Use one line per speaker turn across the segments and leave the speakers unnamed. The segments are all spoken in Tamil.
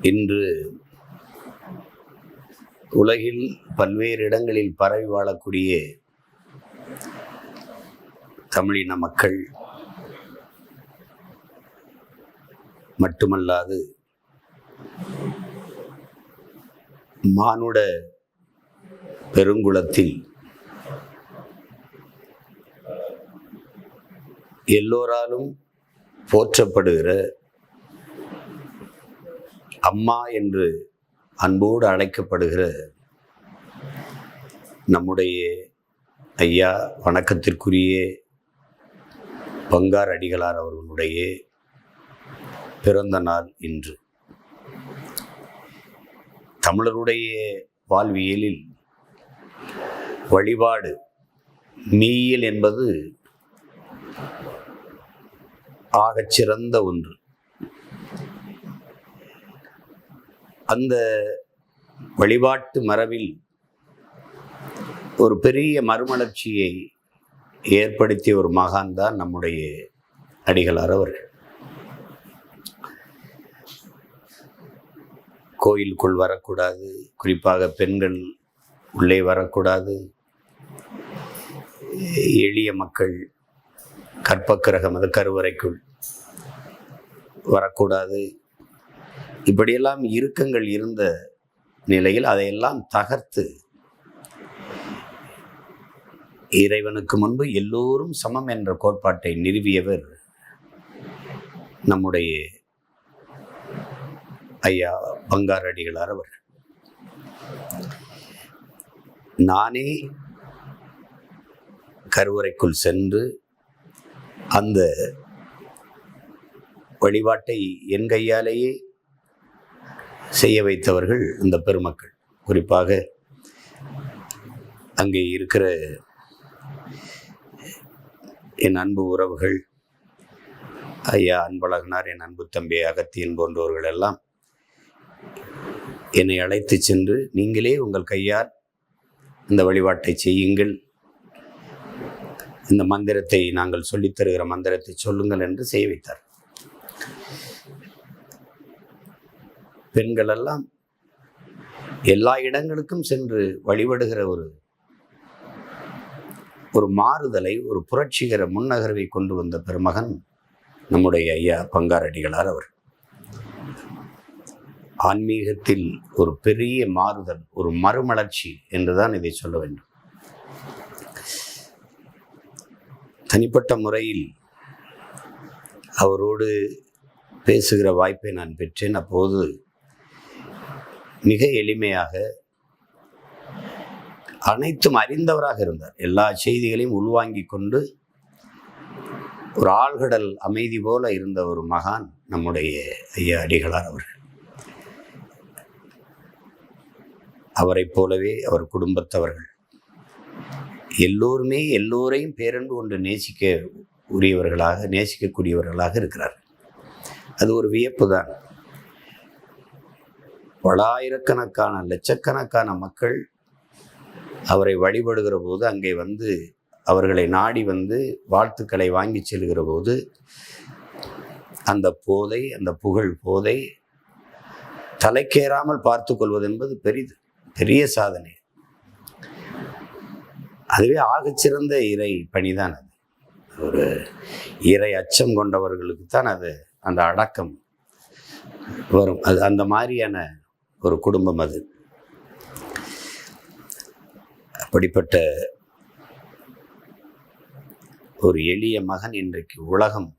இன்று உலகில் பல்வேறு இடங்களில் பரவி வாழக்கூடிய தமிழின மக்கள் மட்டுமல்லாது மானுட பெருங்குளத்தில் எல்லோராலும் போற்றப்படுகிற அம்மா என்று அன்போடு அழைக்கப்படுகிற நம்முடைய ஐயா வணக்கத்திற்குரிய பங்கார் அடிகளார் அவர்களுடைய பிறந்த நாள் இன்று. தமிழருடைய வாழ்வியலில் வழிபாடு மீயல் என்பது ஆகச்சிறந்த ஒன்று. அந்த வழிபாட்டு மரபில் ஒரு பெரிய மறுமலர்ச்சியை ஏற்படுத்திய ஒரு மகான் தான் நம்முடைய அடிகளார் அவர்கள். கோயிலுக்குள் வரக்கூடாது குறிப்பாக பெண்கள் உள்ளே வரக்கூடாது. எளிய மக்கள் கற்பக்கிரகம் அது கருவறைக்குள் வரக்கூடாது. இப்படியெல்லாம் இறுக்கங்கள் இருந்த நிலையில் அதையெல்லாம் தகர்த்து இறைவனுக்கு முன்பு எல்லோரும் சமம் என்ற கோட்பாட்டை நிறுவியவர் நம்முடைய ஐயா பங்காரடிகளார் அவர். நானே கருவறைக்குள் சென்று அந்த வழிபாட்டை என் கையாலேயே செய்ய வைத்தவர்கள் இந்த பெருமக்கள். குறிப்பாக அங்கே இருக்கிற என் அன்பு உறவுகள் ஐயா அன்பழகனார் என் அன்பு தம்பி அகத்தியன் போன்றவர்கள் எல்லாம் என்னை அழைத்து சென்று நீங்களே உங்கள் கையால் இந்த வழிபாட்டை செய்யுங்கள். இந்த மந்திரத்தை நாங்கள் சொல்லித்தருகிற மந்திரத்தை சொல்லுங்கள் என்று செய்ய வைத்தார் பெண்கள் எல்லாம் எல்லா இடங்களுக்கும் சென்று வழிபடுகிற ஒரு ஒரு மாறுதலை ஒரு புரட்சிகர முன்னகர்வை கொண்டு வந்த பெருமகன் நம்முடைய ஐயா பங்காரடிகளார் அவர். ஆன்மீகத்தில் ஒரு பெரிய மாறுதல் ஒரு மறுமலர்ச்சி என்றுதான் இதை சொல்ல வேண்டும். தனிப்பட்ட முறையில் அவரோடு பேசுகிற வாய்ப்பை நான் பெற்றேன். அப்போது மிக எளிமையாக அனைத்தும் அறிந்தவராக இருந்தார். எல்லா செய்திகளையும் உள்வாங்கி கொண்டு ஒரு ஆழ்கடல் அமைதி போல இருந்த ஒரு மகான் நம்முடைய ஐயா அடிகளார் அவர்கள். அவரைப் போலவே அவர் குடும்பத்தவர்கள். எல்லோருமே எல்லோரையும் பேரன்பு கொண்டு நேசிக்க உரியவர்களாக நேசிக்கக்கூடியவர்களாக இருக்கிறார் அது ஒரு வியப்பு தான் பலாயிரக்கணக்கான லட்சக்கணக்கான மக்கள் அவரை வழிபடுகிற போது அங்கே வந்து அவர்களை நாடி வந்து வாழ்த்துக்களை வாங்கி செல்கிற போது அந்த போதை அந்த புகழ் போதை தலைக்கேறாமல் பார்த்து கொள்வது என்பது பெரிது பெரிய சாதனை. அதுவே ஆகச்சிறந்த இறை பணிதான் அது. ஒரு இறை அச்சம் கொண்டவர்களுக்கு தான் அது அந்த அடக்கம் வரும். அது அந்த மாதிரியான ஒரு குடும்பம் அது. அப்படிப்பட்ட ஒரு எளிய மகன் இன்றைக்கு உலகம்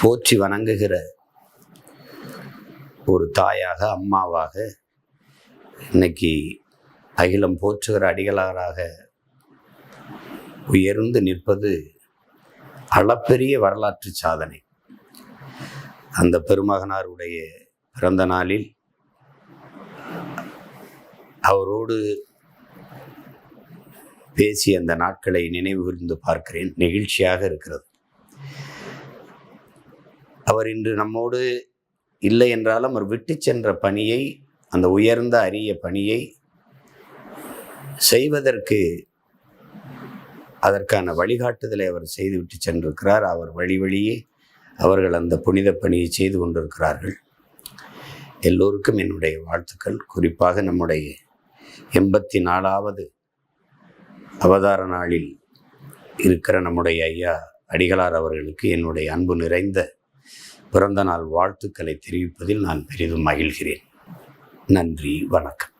போற்றி வணங்குகிற ஒரு தாயாக அம்மாவாக இன்னைக்கு அகிலம் போற்றுகிற அடிகளாராக உயர்ந்து நிற்பது அளப்பெரிய வரலாற்று சாதனை. அந்த பெருமகனாருடைய பிறந்த நாளில் அவரோடு பேசி அந்த நாட்களை நினைவுகூர்ந்து பார்க்கிறேன். நெகிழ்ச்சியாக இருக்கிறது. அவர் இன்று நம்மோடு இல்லை என்றாலும் அவர் விட்டு சென்ற பணியை அந்த உயர்ந்த அரிய பணியை செய்வதற்கு அதற்கான வழிகாட்டுதலை அவர் செய்துவிட்டு சென்றிருக்கிறார். அவர் வழி வழியே அவர்கள் அந்த புனித பணியை செய்து கொண்டிருக்கிறார்கள். எல்லோருக்கும் என்னுடைய வாழ்த்துக்கள். குறிப்பாக நம்முடைய எண்பத்தி நாலாவது அவதார நாளில் இருக்கிற நம்முடைய ஐயா அடிகளார் அவர்களுக்கு என்னுடைய அன்பு நிறைந்த பிறந்த நாள் வாழ்த்துக்களை தெரிவிப்பதில் நான் பெரிதும் மகிழ்கிறேன். நன்றி வணக்கம்.